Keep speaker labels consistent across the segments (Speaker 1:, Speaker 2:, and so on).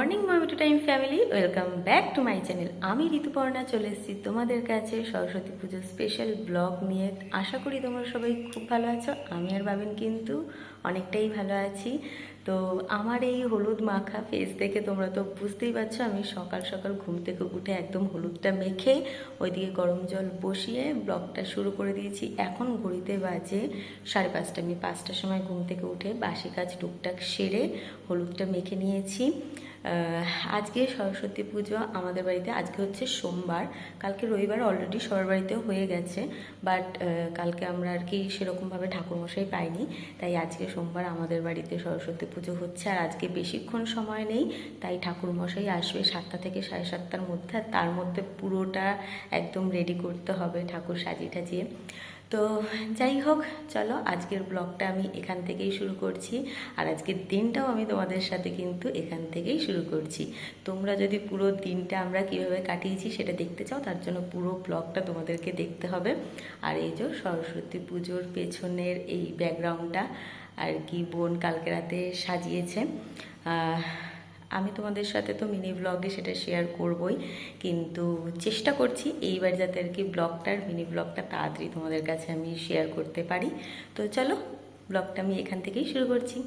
Speaker 1: Morning মামি to time family, welcome back to my channel. আমি ঋতুপর্ণা, চলে এসেছি তোমাদের কাছে সরস্বতী পুজোর স্পেশাল ব্লগ নিয়ে। আশা করি তোমরা সবাই খুব ভালো আছো, আমি আর ভাবেন কিন্তু অনেকটাই ভালো আছি। তো আমার এই হলুদ মাখা ফেস দেখে তোমরা তো বুঝতেই পারছ, আমি সকাল সকাল ঘুম থেকে উঠে একদম হলুদটা মেখে ওইদিকে গরম জল বসিয়ে ব্লগটা শুরু করে দিয়েছি। এখন ঘড়িতে বাজে সাড়ে পাঁচটা, আমি পাঁচটার সময় ঘুম থেকে উঠে বাসি কাজ টুকটাক সেরে হলুদটা মেখে নিয়েছি। আজকে সরস্বতী পুজো আমাদের বাড়িতে, আজকে হচ্ছে সোমবার। কালকে রবিবার অলরেডি সবার বাড়িতেও হয়ে গেছে বাট কালকে আমরা আর কি সেরকমভাবে ঠাকুরমশাই পাইনি, তাই আজকে সোমবার আমাদের বাড়িতে সরস্বতী পুজো হচ্ছে। আর আজকে বেশিক্ষণ সময় নেই, তাই ঠাকুরমশাই আসবে সাতটা থেকে সাড়ে সাতটার মধ্যে, আর তার মধ্যে পুরোটা একদম রেডি করতে হবে ঠাকুর সাজিয়ে টাজিয়ে তো যাই হোক, চলো আজকের ব্লগটা আমি এখান থেকেই শুরু করছি। আর আজকের দিনটাও আমি তোমাদের সাথে কিন্তু এখান থেকেই শুরু করছি। তোমরা যদি পুরো দিনটা আমরা কীভাবে কাটিয়েছি সেটা দেখতে চাও, তার জন্য পুরো ব্লগটা তোমাদেরকে দেখতে হবে। আর এই যে সরস্বতী পুজোর পেছনের এই ব্যাকগ্রাউন্ডটা আর কি বোন কালকে রাতে সাজিয়েছে। আমি তোমাদের সাথে তো মিনি ব্লগে সেটা শেয়ার করবই, কিন্তু চেষ্টা করছি এইবার যাতে আর কি ব্লগটার মিনি ব্লগটা তাড়াতাড়ি তোমাদের কাছে আমি শেয়ার করতে পারি। তো চলো ব্লগটা আমি এখান থেকেই শুরু করছি।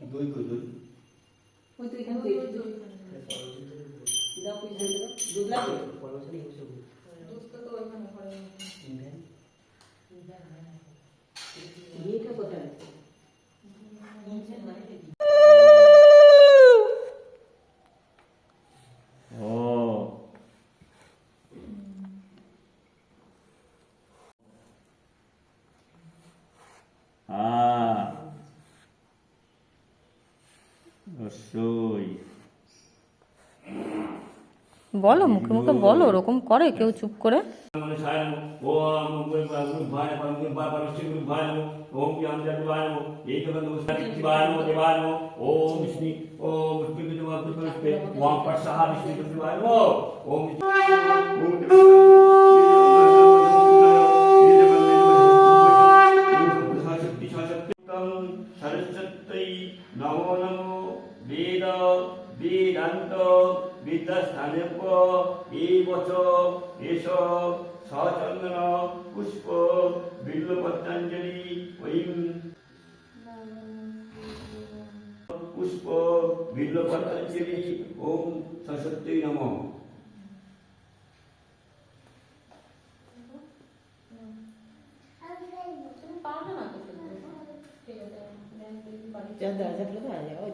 Speaker 2: দুই কই দুই?
Speaker 3: ওই তো এখানে দিয়ে দিও। দাও পিস দিয়ে দাও দুধ লাগে ঘিটা কোথায়? আছে?
Speaker 2: ও। হ্যাঁ অবশ্যই।
Speaker 1: বলো মুখে মুখে বলো ওরকম করে কেউ চুপ করে।
Speaker 2: ওম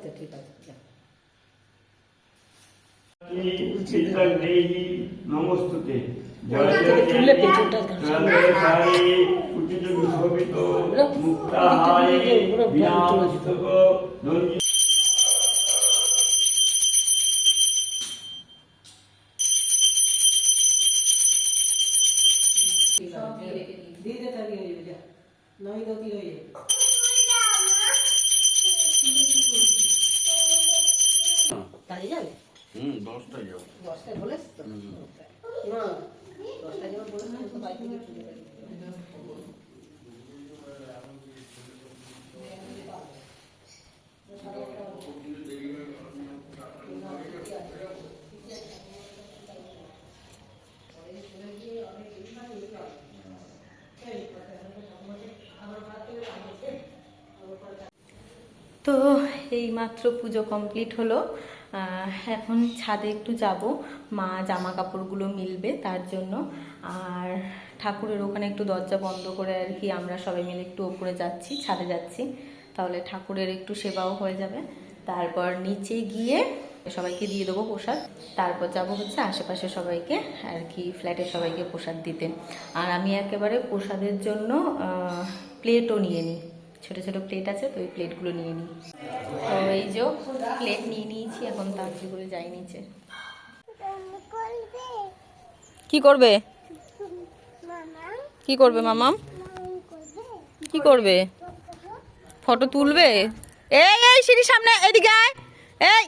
Speaker 2: তো
Speaker 3: ঠিক আছে যা।
Speaker 2: দেহি নমস্তুতে
Speaker 3: তুললে পেছনটা
Speaker 2: উচিত শোভিত মুক্তাহারে বিনামস্তক নন্দি
Speaker 3: তাড়িয়ে যাবে
Speaker 2: হুম দশটাই যাব।
Speaker 3: দশটায় বলেছ তো? না দশটায় যখন বলেছ তো বাইক থেকে চলে যাবে।
Speaker 1: তো এই মাত্র পুজো কমপ্লিট হলো। এখন ছাদে একটু যাব। মা জামা কাপড়গুলো মিলবে তার জন্য। আর ঠাকুরের ওখানে একটু দরজা বন্ধ করে আর কি আমরা সবাই মিলে একটু ওপরে যাচ্ছি, ছাদে যাচ্ছি। তাহলে ঠাকুরের একটু সেবাও হয়ে যাবে। তারপর নিচে গিয়ে সবাইকে দিয়ে দেবো প্রসাদ। তারপর যাব হচ্ছে আশেপাশে সবাইকে আর কি ফ্ল্যাটের সবাইকে প্রসাদ দিতে। আর আমি একেবারে প্রসাদের জন্য প্লেটও নিয়ে নিই। ছোট ছোট প্লেট আছে তো ওই প্লেটগুলো নিয়ে নিই। তো এই যে প্লেট নিয়ে নিয়েছি এখন তাড়াতাড়ি যাই নিচে। কি করবে? কি করবে মামাম? কি করবে? ফটো তুলবে? এই এই সিঁড়ির সামনে এদিকে আয়। এই!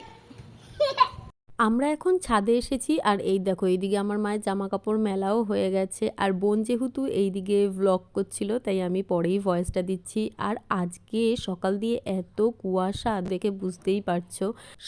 Speaker 1: আমরা এখন ছাদে এসেছি আর এই দেখো, এইদিকে আমার মায়ের জামা কাপড় মেলাও হয়ে গেছে। আর বোন যেহেতু এইদিকে ভ্লগ করছিল, তাই আমি পরেই ভয়েসটা দিচ্ছি। আর আজকে সকাল দিয়ে এত কুয়াশা দেখে বুঝতেই পারছ।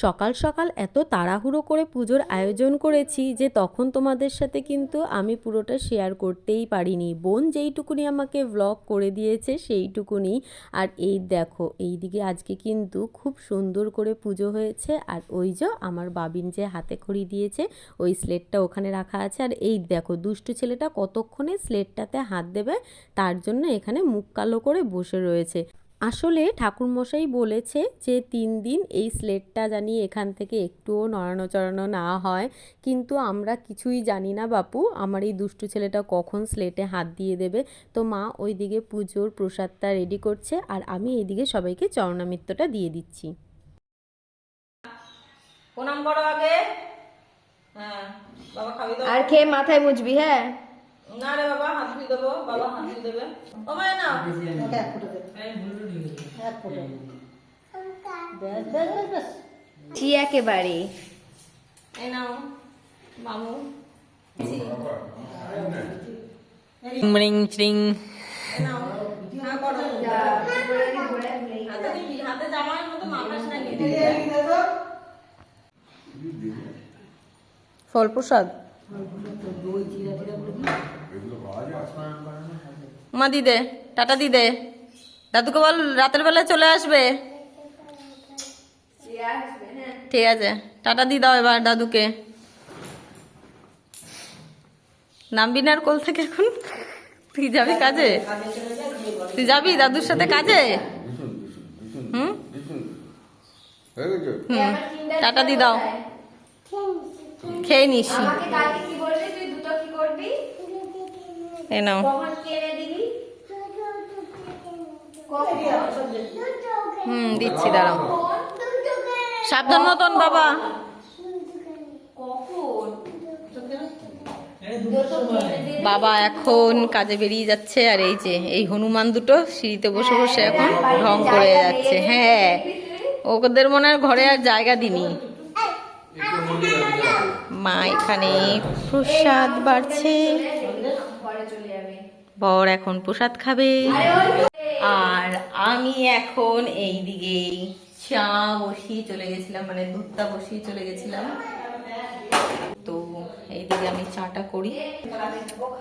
Speaker 1: সকাল সকাল এত তাড়াহুড়ো করে পুজোর আয়োজন করেছি যে তখন তোমাদের সাথে কিন্তু আমি পুরোটা শেয়ার করতেই পারিনি। বোন যেইটুকুনি আমাকে ভ্লগ করে দিয়েছে সেইটুকুনি। আর এই দেখো, এইদিকে আজকে কিন্তু খুব সুন্দর করে পুজো হয়েছে। আর ওই যে আমার বাবিন যে হাতে খড়ি দিয়েছে, ওই স্লেটটা ওখানে রাখা আছে। আর এই দেখো, দুষ্টু ছেলেটা কতক্ষণে স্লেটটাতে হাত দেবে, তার জন্য এখানে মুখ কালো করে বসে রয়েছে। আসলে ঠাকুরমশাই বলেছে যে, তিন দিন এই স্লেটটা জানি এখান থেকে একটুও নড়ানো চড়ানো না হয়। কিন্তু আমরা কিছুই জানি না বাপু, আমার এই দুষ্টু ছেলেটা কখন স্লেটে হাত দিয়ে দেবে। তো মা ওইদিকে পুজোর প্রসাদটা রেডি করছে, আর আমি এইদিকে সবাইকে চরণামিত্রটা দিয়ে দিচ্ছি। প্রণাম করো আগে? হ্যাঁ বাবা খাবি তো
Speaker 4: আর খেয়ে মাথায় মুছবি হ্যাঁ?
Speaker 1: না রে বাবা হাত ধুই দেবো বাবা হাত দেবে। ও মায় না
Speaker 3: এক ফোটো এক ফোটো ব্যাস ব্যাস ব্যাস
Speaker 4: একেবারে।
Speaker 1: এই নাও মামু।
Speaker 5: Ring ring.
Speaker 1: নাও হ্যাঁ হাতে হাতে জামার মতো মাখাস না নিয়ে ফল প্রসাদ মা দিদে টাটা দিদে। দাদুকে বল রাতের বেলা চলে আসবে? ঠিক আছে টাটা দি দাও এবার দাদুকে। নামবি না আর কোল থেকে এখন? তুই যাবি কাজে? তুই যাবি দাদুর সাথে কাজে? হুম? হুম টাটা দি দাও। খেয়ে নিস।
Speaker 4: আমাকে কালকে কি বলবি তুই দুটো কি করবি?
Speaker 1: এ নাও।
Speaker 4: কখন কিনে দিবি?
Speaker 1: হুম দিচ্ছি দাঁড়াও। সাবধান মতন বাবা। বাবা এখন কাজে বেরিয়ে যাচ্ছে আর এই যে এই হনুমান দুটো সিঁড়িতে বসে বসে এখন ঢং করে যাচ্ছে। হ্যাঁ ওদের মনে হয় ঘরে আর জায়গা দিনি মা, এখানে প্রসাদ বাড়ছে। বর এখন প্রসাদ খাবে। আর আমি এখন এই দিকে চা বসিয়ে চলে গেছিলাম মানে দুধটা বসিয়ে চলে গেছিলাম। তো এইদিকে আমি চাটা করি।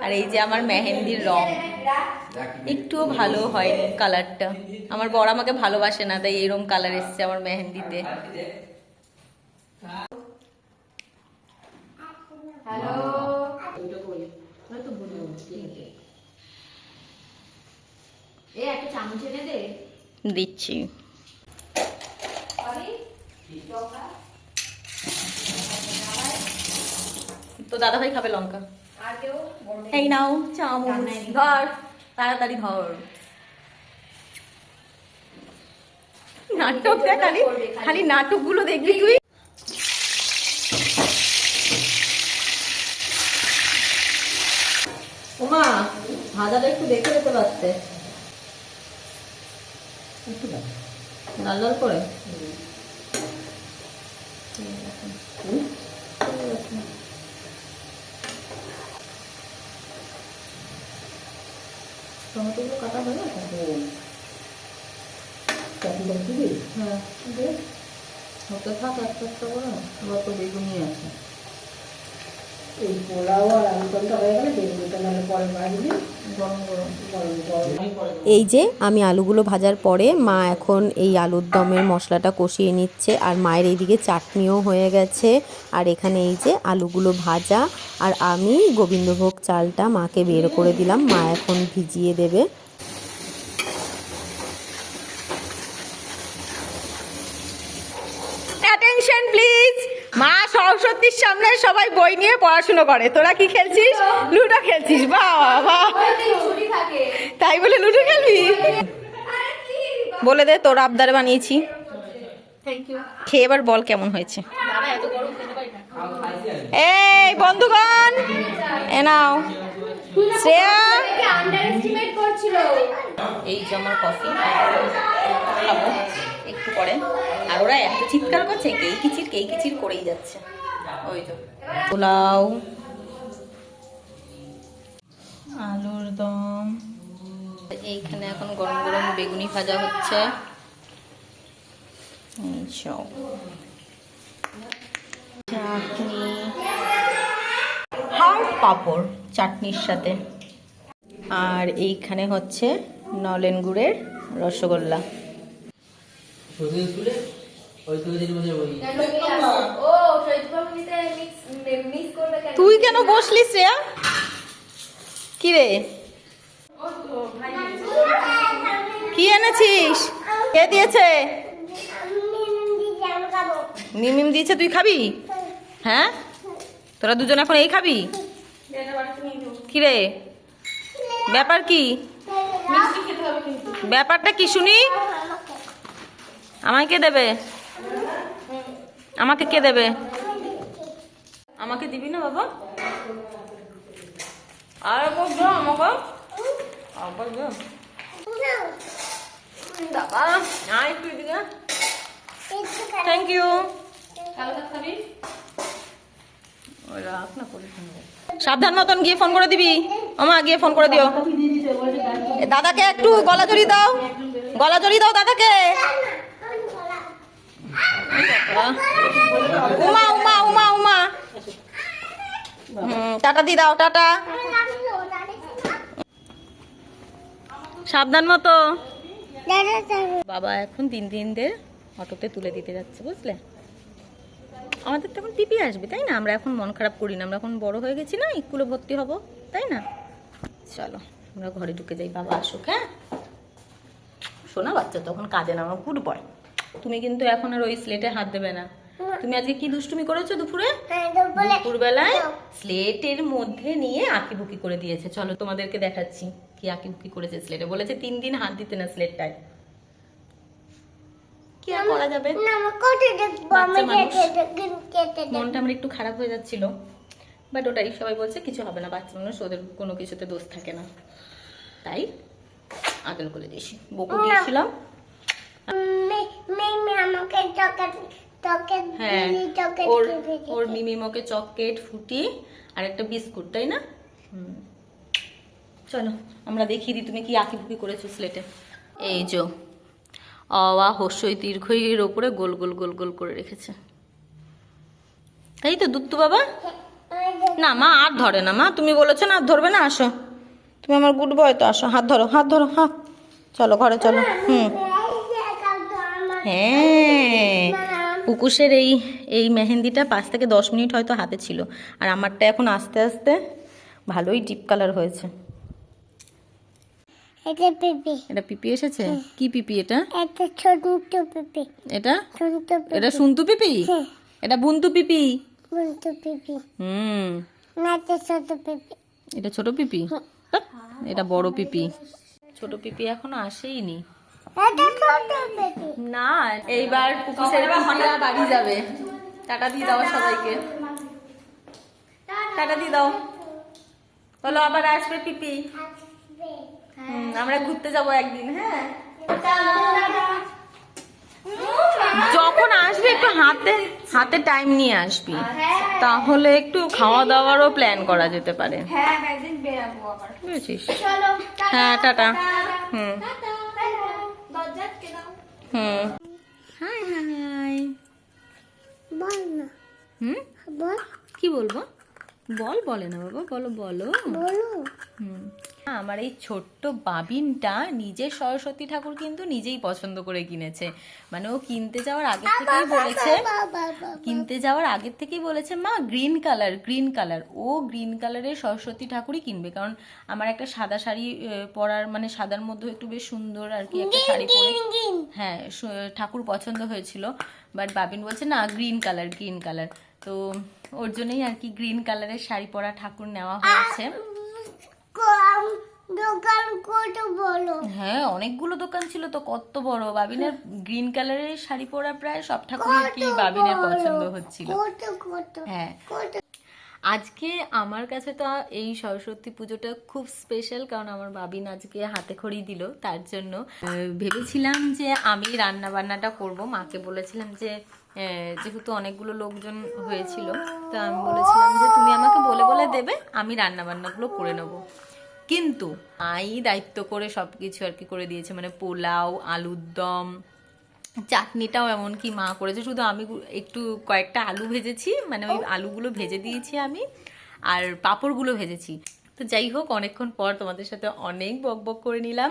Speaker 1: আর এই যে আমার মেহেন্দির রং, একটুও ভালো হয়নি কালারটা আমার বর আমাকে ভালোবাসে না, তাই এরকম কালার এসছে আমার মেহেন্দিতে।
Speaker 4: হ্যালো এ একটা চামচ এনে দে
Speaker 1: দিচ্ছি। তো দাদা ভাই খাবে লঙ্কা। এই নাও চামচ। ধর তাড়াতাড়ি ধর। নাটক দেখ খালি খালি নাটকগুলো দেখবি তুই। ওমা ভাজাটা একটু দেখে যেতে পারতে। লাল লাল করে? টমেটোগুলো কাটা হয়ে গেছে? হ্যাঁ। বেশ হতে থাক একটা একটা করে। আবার তো বেগুনি আছে।
Speaker 3: এই পোলাও আর আলু হয়ে গেলে বেগুনিটা
Speaker 1: এই যে আমি আলুগুলো ভাজার পরে মা এখন এই আলুর দমের মশলাটা কষিয়ে নিচ্ছে আর মায়ের এইদিকে চাটনিও হয়ে গেছে। আর এখানে এই যে আলুগুলো ভাজা আর আমি গোবিন্দভোগ চালটা মাকে বের করে দিলাম। মা এখন ভিজিয়ে দেবে অ্যাটেনশন প্লিজ মা সরস্বতীর সামনে সবাই বই নিয়ে পড়াশুনো করে। তোরা কি খেলছিস? লুডো খেলছিস। বাহ তাই বলে লুডো খেলবি? বলে দে তোর আবদার বানিয়েছি। খেয়ে এবার বল কেমন হয়েছে? এই বন্ধুগণ এ নাও। শ্রেয়া? এই যে আমার কফি খাব। একটু পরে। আর ওরা এত চিৎকার করছে কেই কিচির কেই কিচির করেই যাচ্ছে। পোলাও। আলুর দম। এইখানে এখন গরম গরম বেগুনি ভাজা হচ্ছে। চাটনি। হাফ পাঁপড় চাটনির সাথে। আর এইখানে হচ্ছে নলেন গুড়ের রসগোল্লা?
Speaker 5: সৌদি স্কুলে ওই সৌদির ওই
Speaker 4: ও শহীদবাবুতে মিক্স মিস করবে কেন?
Speaker 1: তুই কেন বসলি শ্রেয়া? কি রে কি এনেছিস? কে দিয়েছে? মিমিম দিয়েছে তুই খাবি? হ্যাঁ? তোরা দুজন এখন এই খাবি? কি? রে ব্যাপার কি ব্যাপারটা কি শুনি? আমায় কে দেবে? আমাকে কে দেবে? আমাকে দিবি না বাবা? আর একবার দে আমাকে। আবার বাবা আয় একটু এদিকে। থ্যাংক ইউ সাবধান মতন গিয়ে ফোন করে দিবি। আমা গিয়ে ফোন করে দিও। দাদাকে একটু গলা জড়িয়ে দাও। গলা জড়ি দাও দাদাকে। উমা উমা উমা উমা। টাটা দি দাও, টাটা। সাবধান মতো। বাবা এখন তিন দিনদের অটোতে তুলে দিতে যাচ্ছে, বুঝলে? আমাদের তো এখন পিপি আসবে, তাই না? আমরা এখন মন খারাপ করি না, আমরা এখন বড় হয়ে গেছি না, স্কুলে ভর্তি হব, তাই না? চলো, আমরা ঘরে ঢুকে যাই, বাবা আসুক হ্যাঁ? শোনা বাচ্চা তখন কাজে নামা, গুড বয়। তুমি কিন্তু এখন আর ওই স্লেটে হাত দেবে না। তুমি আজকে কি দুষ্টুমি করেছ দুপুরে? দুপুরবেলায় স্লেটের মধ্যে নিয়ে আঁকিবুকি করে দিয়েছে। চলো তোমাদেরকে দেখাচ্ছি কি আঁকিবুকি করেছে স্লেটে বলেছে তিন দিন হাত দিতে না স্লেটটায় কি আর করা যাবে? মনটা আমার একটু খারাপ হয়ে যাচ্ছিল। বাট ওটাই সবাই বলছে কিছু হবে না বাচ্চা মানুষ ওদের কোনো কিছুতে দোষ থাকে না। তাই আদল করে দিয়েছি। বকু দিয়েছিলাম। হ্যাঁ ওর ওর মিমিমকে চকলেট ফুটি আর একটা বিস্কুট তাই না? চলো আমরা দেখিয়ে দিই তুমি কি আঁকি ফুকি করেছ স্লেটে এই যে অওয়া হস্যই দীর্ঘইয়ের ওপরে গোল গোল গোল গোল করে রেখেছে। তাই তো দুত্তু বাবা? না মা আর ধরে না মা তুমি বলেছ না আর ধরবে না আসো। তুমি আমার গুড বয় তো আসো হাত ধরো হাত ধরো হাত। চলো ঘরে চলো হুম। হ্যাঁ। পুকুশের এই এই মেহেন্দিটা পাঁচ থেকে দশ মিনিট হয়তো হাতে ছিল। আর আমারটা এখন আস্তে আস্তে ভালোই ডিপ কালার হয়েছে।
Speaker 6: এটা পেঁপে।
Speaker 1: এটা পিপি এসেছে? কি পিপি এটা?
Speaker 6: একটা ছোট পেঁপে।
Speaker 1: এটা?
Speaker 6: ছোট
Speaker 1: এটা সুন্তু পিপি। এটা বুন্তু পিপি?
Speaker 6: বলতো পেঁপে।
Speaker 1: হুম।
Speaker 6: না এটা ছোট পেঁপে।
Speaker 1: এটা ছোট পিপি? এটা বড় পিপি। ছোট পিপি এখনও আসেইনি। না এইবার পুকুশের বাড়ি যাবে। টাটা দিয়ে দাও সবাইকে। টাটা দিয়ে দাও। বলো আবার আসবে পিপি। হুম, আমরা ঘুরতে যাব একদিন হ্যাঁ? যখন আসবে একটু হাতে হাতে টাইম নিয়ে আসবি। তাহলে একটু খাওয়া দাওয়ারও প্ল্যান করা যেতে পারে।
Speaker 4: হ্যাঁ
Speaker 1: বুঝেছিস? হ্যাঁ টাটা। হুম। হুম হাই হাই
Speaker 6: বল না
Speaker 1: হুম
Speaker 6: বল
Speaker 1: কি বলব? বল বলে না বাবা বলো বলো।
Speaker 6: বলো।
Speaker 1: হুম। আমার এই ছোট্ট বাবিনটা নিজের সরস্বতী ঠাকুর কিন্তু নিজেই পছন্দ করে কিনেছে। মানে ও কিনতে যাওয়ার আগে থেকেই বলেছে কিনতে যাওয়ার আগের থেকেই বলেছে মা গ্রিন কালার গ্রিন কালার ও গ্রিন কালারের সরস্বতী ঠাকুরই কিনবে কারণ আমার একটা সাদা শাড়ি পরার মানে সাদার মধ্যে একটু বেশ সুন্দর আর কি একটা শাড়ি পরে হ্যাঁ ঠাকুর পছন্দ হয়েছিল বাট বাবিন বলছে না গ্রিন কালার গ্রিন কালার তো ওর জন্যই আর কি গ্রিন কালারের শাড়ি পরা ঠাকুর নেওয়া হয়েছে।
Speaker 6: দোকান কত বলো
Speaker 1: হ্যাঁ অনেকগুলো দোকান ছিল তো কত বড়? বাবিনের গ্রিন কালারের শাড়ি পরা প্রায় সব ঠাকুরের কি বাবিনের পছন্দ হচ্ছিল। হ্যাঁ। আজকে আমার কাছে তো এই সরস্বতী পুজোটা খুব স্পেশাল কারণ আমার বাবিন আজকে হাতে খড়ি দিল তার জন্য। ভেবেছিলাম যে আমি রান্না বান্নাটা করব। মাকে বলেছিলাম যে যেহেতু অনেকগুলো লোকজন হয়েছিল তো আমি বলেছিলাম যে তুমি আমাকে বলে বলে দেবে আমি রান্না বান্নাগুলো করে নেব। কিন্তু আই দায়িত্ব করে সব কিছু আর কি করে দিয়েছে মানে পোলাও আলুর দম চাটনিটাও এমনকি মা করেছে। শুধু আমি একটু কয়েকটা আলু ভেজেছি মানে ওই আলুগুলো ভেজে দিয়েছি আমি আর পাঁপড়গুলো ভেজেছি। তো যাই হোক অনেকক্ষণ পর তোমাদের সাথে অনেক বক বক করে নিলাম।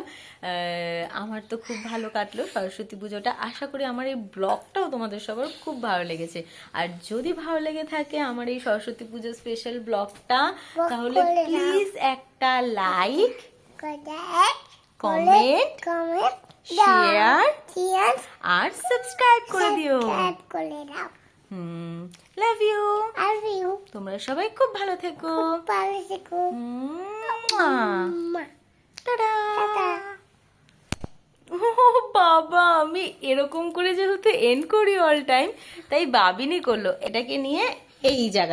Speaker 1: আমার তো খুব ভালো কাটলো সরস্বতী পুজোটা। আশা করি আমার এই ব্লগটাও তোমাদের সবার খুব ভালো লেগেছে। আর যদি ভালো লেগে থাকে আমার এই সরস্বতী পুজো স্পেশাল ব্লগটা তাহলে প্লিজ একটা লাইক কমেন্ট
Speaker 6: কমেন্ট
Speaker 1: শেয়ার আর সাবস্ক্রাইব করে দাও। হুম। লাভ ইউ
Speaker 6: লাভ ইউ
Speaker 1: তোমরা সবাই খুব ভালো থেকো।
Speaker 6: ভালো থেকো।
Speaker 1: টাটা। বাবা আমি এরকম করে যেহেতু এন্ড করি অল টাইম তাই বাবিনি করল। এটাকে নিয়ে এই জায়গা